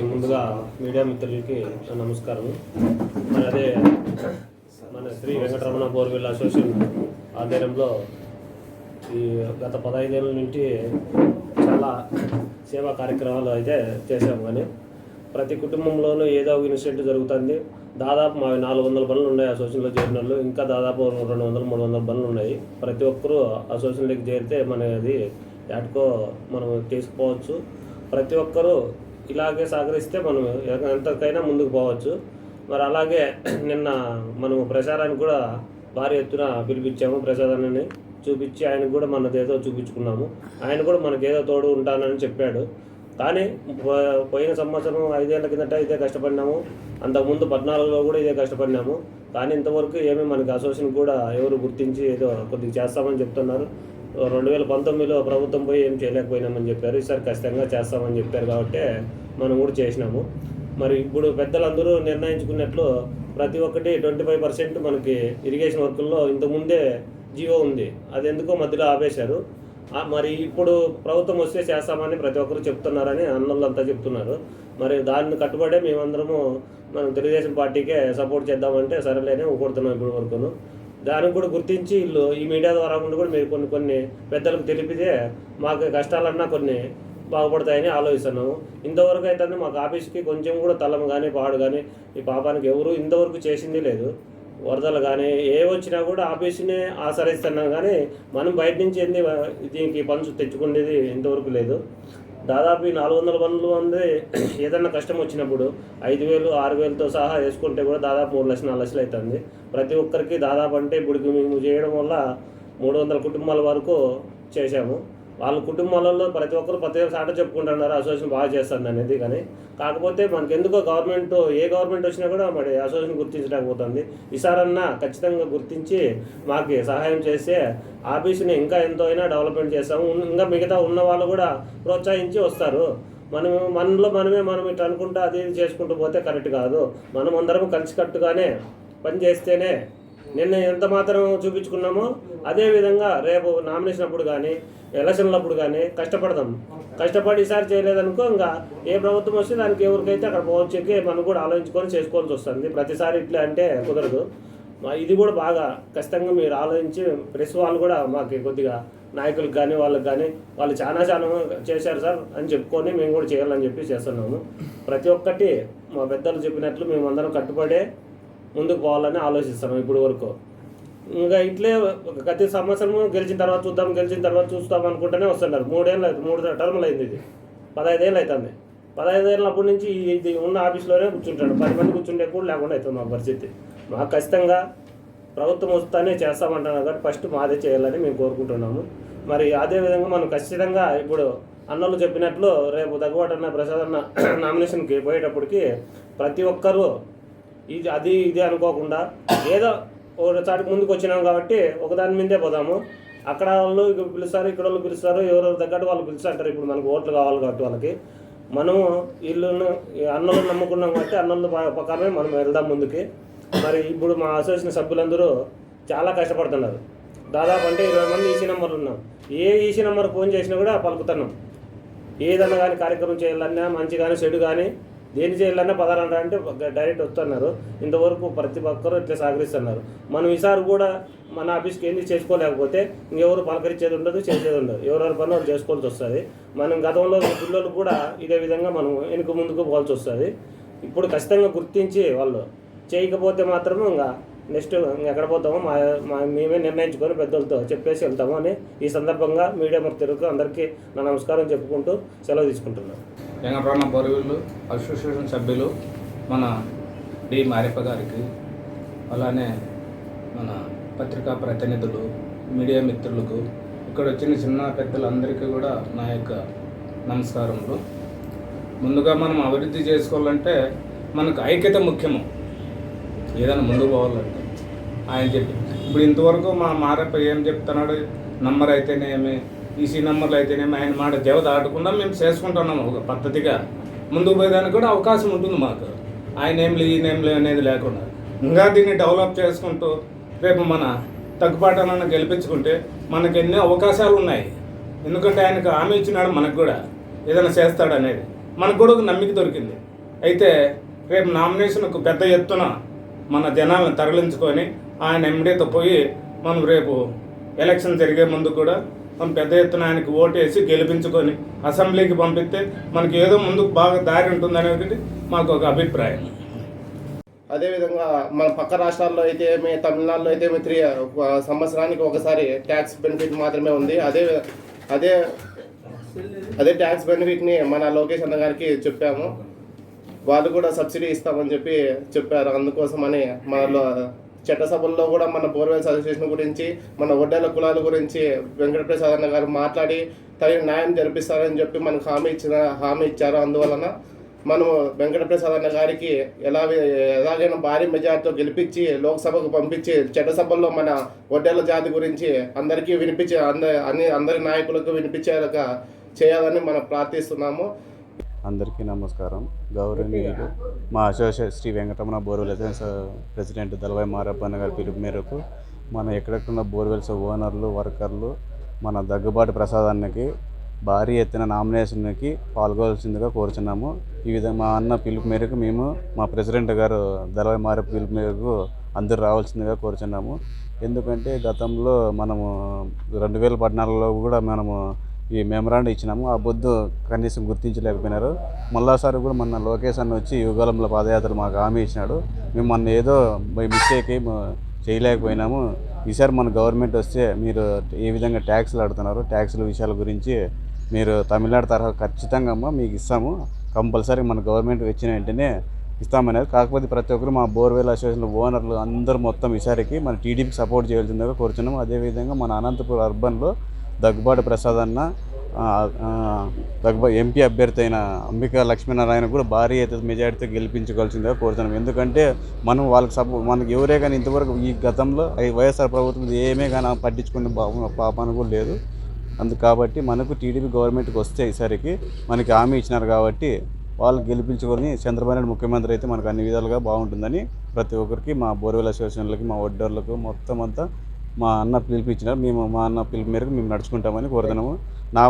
ముందుగా మీడియా మిత్రులకి నమస్కారం మరి అదే మన శ్రీ వెంకటరమణ బోర్వెల్ అసోసియేషన్ ఆధ్వర్యంలో ఈ గత పదహైదేళ్ళ నుంచి చాలా సేవా కార్యక్రమాలు అయితే చేసాము కానీ ప్రతి కుటుంబంలోనూ ఏదో ఒక ఇన్సిడెంట్ జరుగుతుంది. దాదాపు మావి నాలుగు వందల బండ్లు ఉన్నాయి అసోసియేషన్లో చేరిన వాళ్ళు ఇంకా దాదాపు రెండు వందలు మూడు వందల బండ్లు ఉన్నాయి. ప్రతి ఒక్కరూ అసోసియేషన్లోకి చేరితే మనది ఎటుకో మనం తీసుకుపోవచ్చు. ప్రతి ఒక్కరూ ఇలాగే సహకరిస్తే మనం ఎంతకైనా ముందుకు పోవచ్చు. మరి అలాగే నిన్న మనము ప్రచారాన్ని కూడా భారీ ఎత్తున పిలిపించాము. ప్రసాదాన్ని చూపించి ఆయన కూడా మనదేదో చూపించుకున్నాము. ఆయన కూడా మనకేదో తోడు ఉంటానని చెప్పాడు. కానీ పో- పోయిన సంవత్సరం ఐదేళ్ళ కిందట ఇదే కష్టపడినాము. అంతకుముందు పద్నాలుగులో కూడా ఇదే కష్టపడినాము. కానీ ఇంతవరకు ఏమీ మనకి అసోసియేషన్ కూడా ఎవరు గుర్తించి ఏదో కొద్దిగా చేస్తామని చెప్తున్నారు. రెండు వేల పంతొమ్మిదిలో ప్రభుత్వం పోయి ఏం చేయలేకపోయినామని చెప్పారు. ఈసారి ఖచ్చితంగా చేస్తామని చెప్పారు కాబట్టి మనం కూడా చేసినాము. మరి ఇప్పుడు పెద్దలందరూ నిర్ణయించుకున్నట్లు ప్రతి ఒక్కటి ట్వంటీ ఫైవ్ పర్సెంట్ మనకి ఇరిగేషన్ వర్కుల్లో ఇంతకుముందే జియో ఉంది. అది ఎందుకో మధ్యలో ఆపేశారు. మరి ఇప్పుడు ప్రభుత్వం వస్తే చేస్తామని ప్రతి ఒక్కరు చెప్తున్నారని అన్నలంతా చెప్తున్నారు. మరి దాన్ని కట్టుబడే మేమందరము మనం తెలుగుదేశం పార్టీకే సపోర్ట్ చేద్దామంటే సరేలేనే ఊపడుతున్నాం ఇప్పుడు వరకును. దానికి కూడా గుర్తించి వీళ్ళు ఈ మీడియా ద్వారా కూడా కూడా మీరు కొన్ని కొన్ని పెద్దలకు తెలిపితే మాకు కష్టాలన్నా కొన్ని బాగుపడతాయని ఆలోచిస్తున్నాము. ఇంతవరకు అయితే మాకు ఆఫీస్కి కొంచెం కూడా తలం కానీ పాడు కానీ ఈ పాపానికి ఎవరు ఇంతవరకు చేసింది లేదు. వరదలు కానీ ఏ వచ్చినా కూడా ఆఫీస్నే ఆశ్రయిస్తున్నాం కానీ మనం బయట నుంచి ఏంది దీనికి పనులు తెచ్చుకునేది ఇంతవరకు లేదు. దాదాపు ఈ నాలుగు వందల పనులు ఉంది ఏదన్నా కష్టం వచ్చినప్పుడు ఐదు వేలు ఆరు వేలతో సహా వేసుకుంటే కూడా దాదాపు మూడు లక్షలు నాలుగు లక్షలు అవుతుంది ప్రతి ఒక్కరికి దాదాపు అంటే ఇప్పుడు మేము చేయడం వల్ల మూడు వందల కుటుంబాల వరకు చేశాము. వాళ్ళ కుటుంబాలలో ప్రతి ఒక్కరు ప్రతి సాట చెప్పుకుంటున్నారు అసోసియేషన్ బాగా చేస్తుంది అనేది కానీ. కాకపోతే మనకి ఎందుకో గవర్నమెంట్ ఏ గవర్నమెంట్ వచ్చినా కూడా మరి అసోసియేషన్ గుర్తించలేకపోతుంది. ఈసారన్నా ఖచ్చితంగా గుర్తించి మాకు సహాయం చేస్తే ఆఫీస్ని ఇంకా ఎంతో అయినా డెవలప్మెంట్ చేస్తాము. ఇంకా మిగతా ఉన్న వాళ్ళు కూడా ప్రోత్సహించి వస్తారు. మనం మనలో మనమే మనం ఇట్లా అనుకుంటా అది ఇది చేసుకుంటూ పోతే కరెక్ట్ కాదు. మనం అందరం కలిసికట్టుగానే పని చేస్తేనే నిన్న ఎంత మాత్రం చూపించుకున్నామో అదే విధంగా రేపు నామినేషన్ అప్పుడు కానీ ఎలక్షన్లప్పుడు కానీ కష్టపడదాం. కష్టపడి ఈసారి చేయలేదనుకో ఇంకా ఏ ప్రభుత్వం వస్తే దానికి ఎవరికైతే అక్కడ పోవచ్చుకి మనం కూడా ఆలోచించుకొని చేసుకోవాల్సి వస్తుంది. ప్రతిసారి ఇట్లా అంటే కుదరదు. ఇది కూడా బాగా ఖచ్చితంగా మీరు ఆలోచించి ప్రెస్ వాళ్ళు కూడా మాకు కొద్దిగా నాయకులకు కానీ వాళ్ళకి కానీ వాళ్ళు చాలా చాలా చేశారు సార్ అని చెప్పుకొని మేము కూడా చేయాలని చెప్పి చేస్తున్నాము. ప్రతి ఒక్కటి మా పెద్దలు చెప్పినట్లు మేము అందరం కట్టుబడే ముందుకు పోవాలని ఆలోచిస్తున్నాం ఇప్పుడు వరకు. ఇంకా ఇట్లే ఒక ప్రతి సంవత్సరము గెలిచిన తర్వాత చూద్దాం గెలిచిన తర్వాత చూస్తాం అనుకుంటూనే వస్తున్నారు. మూడేళ్ళు అవుతుంది మూడు టర్ములు అయింది ఇది. పదహైదేళ్ళు అవుతుంది పదహైదేళ్ళ అప్పటి నుంచి ఇది ఉన్న ఆఫీస్లోనే కూర్చుంటాడు. పది మంది కూర్చుంటే కూడా లేకుండా అవుతుంది మా పరిస్థితి. మాకు ఖచ్చితంగా ప్రభుత్వం వస్తానే చేస్తామంటున్నారు కాబట్టి ఫస్ట్ మాదే చేయాలని మేము కోరుకుంటున్నాము. మరి అదేవిధంగా మనం ఖచ్చితంగా ఇప్పుడు అన్నలు చెప్పినట్లు రేపు దగ్గుబాటన్న ప్రసాద్ అన్న నామినేషన్కి పోయేటప్పటికి ప్రతి ఒక్కరూ ఇది అది ఇది అనుకోకుండా ఏదో ఒకసారి ముందుకు వచ్చినాం కాబట్టి ఒకదాని మీదే పోదాము. అక్కడ వాళ్ళు ఇక పిలుస్తారు ఇక్కడ వాళ్ళు పిలుస్తారు ఎవరెవరు తగ్గట్టు వాళ్ళు పిలుస్తుంటారు ఇప్పుడు మనకు ఓట్లు కావాలి కాబట్టి వాళ్ళకి. మనము వీళ్ళను అన్నలు నమ్ముకున్నాం కాబట్టి అన్నలు ప్రకారమే మనం వెళ్దాం ముందుకి. మరి ఇప్పుడు మా అసోసియేషన్ సభ్యులందరూ చాలా కష్టపడుతున్నారు. దాదాపు అంటే ఇరవై మంది ఈసీ నెంబర్లు ఉన్నాం. ఏ ఈసీ నెంబర్ ఫోన్ చేసినా కూడా పలుకుతున్నాం. ఏదన్నా కానీ కార్యక్రమం చేయాలన్నా మంచి కానీ చెడు కానీ దేని చేయాలన్నా పదారంట అంటే డైరెక్ట్ వస్తున్నారు ఇంతవరకు ప్రతి ఒక్కరు ఇట్లా సహకరిస్తున్నారు. మనం ఈసారి కూడా మన ఆఫీస్కి ఏంది చేసుకోలేకపోతే ఇంకెవరు పలకరించేది ఉండదు చేసేది ఉండదు. ఎవరెవరి పని వాళ్ళు చేసుకోవాల్సి వస్తుంది. మనం గతంలో పిల్లలు కూడా ఇదే విధంగా మనం వెనుక ముందుకు పోవాల్సి వస్తుంది. ఇప్పుడు ఖచ్చితంగా గుర్తించి వాళ్ళు చేయకపోతే మాత్రం ఇంకా నెక్స్ట్ ఎక్కడ పోతామో మా మా మేమే నిర్ణయించుకొని పెద్దలతో చెప్పేసి వెళ్తాము అని ఈ సందర్భంగా మీడియా మిత్రులకు అందరికీ నా నమస్కారం చెప్పుకుంటూ సెలవు తీసుకుంటున్నాను. వెంకటరమణ బరువులు అసోసియేషన్ సభ్యులు మన డి. మారిప్ప గారికి అలానే మన పత్రికా ప్రతినిధులు మీడియా మిత్రులకు ఇక్కడ వచ్చిన చిన్న పెద్దలందరికీ కూడా నా యొక్క నమస్కారములు. ముందుగా మనం అభివృద్ధి చేసుకోవాలంటే మనకు ఐక్యత ముఖ్యము. ఏదైనా ముందుకు పోవాలంటే. ఆయన చెప్పి ఇప్పుడు ఇంతవరకు మా మారప్ప ఏం చెప్తున్నాడు? నంబర్ అయితేనేమి ఈసీ నెంబర్లు అయితేనేమి ఆయన మాట దేవ దాటకుండా మేము చేసుకుంటున్నాము ఒక పద్ధతిగా. ముందుకు పోయేదానికి కూడా అవకాశం ఉంటుంది మాకు. ఆయన ఏం లే ఈయన ఏం లే అనేది లేకుండా. ఇంకా దీన్ని డెవలప్ చేసుకుంటూ రేపు మన తగ్గుపాటనನ್ನು గెలిపించుకుంటే మనకి ఎన్నో అవకాశాలు ఉన్నాయి. ఎందుకంటే ఆయనకు హామీ ఇచ్చినాడు మనకు కూడా. ఏదైనా చేస్తాడు అనేది. మనకు కూడా ఒక నమ్మిక దొరికింది. అయితే రేపు నామినేషన్కు పెద్ద ఎత్తున మన జనాలను తరలించుకొని ఆయన ఎమ్మెడీతో పోయి మనం రేపు ఎలక్షన్ జరిగే ముందు కూడా మనం పెద్ద ఎత్తున ఆయనకి ఓటేసి గెలిపించుకొని అసెంబ్లీకి పంపిస్తే మనకి ఏదో ముందుకు బాగా దారి ఉంటుంది అనేది మాకు ఒక అభిప్రాయం. అదేవిధంగా మన పక్క రాష్ట్రాల్లో అయితే మీ తమిళనాడులో అయితే మీ త్రీ సంవత్సరానికి ఒకసారి ట్యాక్స్ బెనిఫిట్ మాత్రమే ఉంది. అదే అదే అదే ట్యాక్స్ బెనిఫిట్ని మన లోకేష్ అన్న గారికి చెప్పాము. వాళ్ళు కూడా సబ్సిడీ ఇస్తామని చెప్పి చెప్పారు. అందుకోసమని మనలో చట్టసభల్లో కూడా మన బోర్వెల్స్ అసోసియేషన్ గురించి మన ఒడ్డెల కులాల గురించి వెంకటప్రసాద్ అన్న గారు మాట్లాడి తగిన న్యాయం జరిపిస్తారని చెప్పి మనకు హామీ ఇచ్చిన హామీ ఇచ్చారు. అందువలన మనము వెంకటప్రసాద్ అన్న గారికి ఎలా ఎలాగైనా భారీ మెజార్టీతో గెలిపించి లోక్సభకు పంపించి చట్టసభల్లో మన ఒడ్డెల జాతి గురించి అందరికీ వినిపించే అంద అన్ని అందరి నాయకులకు వినిపించేలాగా చేయాలని మనం ప్రార్థిస్తున్నాము. అందరికీ నమస్కారం. గౌరవనీయులు మా associate Shri Venkataramana borewell president Dalavayi Marappanna గారి పిలుపు మేరకు మన ఎక్కడెక్కడ బోర్వెల్స్ ఓనర్లు వర్కర్లు మన దగ్గుబాటు ప్రసాదానికి భారీ ఎత్తున నామినేషన్కి పాల్గొవలసిందిగా కోరుచున్నాము. ఈ విధంగా మా అన్న పిలుపు మేరకు మేము మా ప్రెసిడెంట్ గారు దళవాయి మారప్ప పిలుపు మేరకు అందరూ రావాల్సిందిగా కోరుచున్నాము. ఎందుకంటే గతంలో మనము రెండు వేల పద్నాలుగులో కూడా మనము ఈ మెమరాండం ఇచ్చినాము. ఆ బొద్దు కనీసం గుర్తించలేకపోయినారు. మళ్ళాసారి కూడా మొన్న లోకేష్ అన్న వచ్చి యుగాలంలో పాదయాత్ర మాకు హామీ ఇచ్చినాడు. మేము మొన్న ఏదో బై మిస్టేక్ చేయలేకపోయినాము. ఈసారి మన గవర్నమెంట్ వస్తే మీరు ఏ విధంగా ట్యాక్స్లు ఆడుతున్నారు ట్యాక్స్ల విషయాల గురించి మీరు తమిళనాడు తరహా ఖచ్చితంగా అమ్మ మీకు ఇస్తాము. కంపల్సరీ మన గవర్నమెంట్ వచ్చిన వెంటనే ఇస్తామనేది కాకపోతే ప్రతి ఒక్కరు మా బోర్వెల్ అసోసియేషన్ ఓనర్లు అందరూ మొత్తం ఈసారికి మన టీడీపీకి సపోర్ట్ చేయాల్సిందిగా కోరుచున్నాము. అదేవిధంగా మన అనంతపురం అర్బన్లో దగ్గుబాటి ప్రసాద్ అన్న దగ్గుబా ఎంపీ అభ్యర్థి అయిన అంబికా లక్ష్మీనారాయణ కూడా భారీ అయితే మెజారిటీతో గెలిపించుకోవాల్సిందిగా కోరుతున్నాం. ఎందుకంటే మనం వాళ్ళకి సపో మనకి ఎవరే కానీ ఇంతవరకు ఈ గతంలో వైఎస్ఆర్ ప్రభుత్వం ఏమే కానీ పట్టించుకునే పాపం పాపాను కూడా లేదు. అందు కాబట్టి మనకు టీడీపీ గవర్నమెంట్కి వస్తే ఈసారికి మనకి హామీ ఇచ్చినారు కాబట్టి వాళ్ళు గెలిపించుకొని చంద్రబాబు నాయుడు ముఖ్యమంత్రి అయితే మనకు అన్ని విధాలుగా బాగుంటుందని ప్రతి ఒక్కరికి మా బోర్వెల్ అసోసియేషన్లకి మా ఒడ్డర్లకు మొత్తం అంతా మా అన్న పిలిపించినారు. మేము మా అన్న పిలుపు మేరకు మేము నడుచుకుంటామని కోరుతున్నాము. నా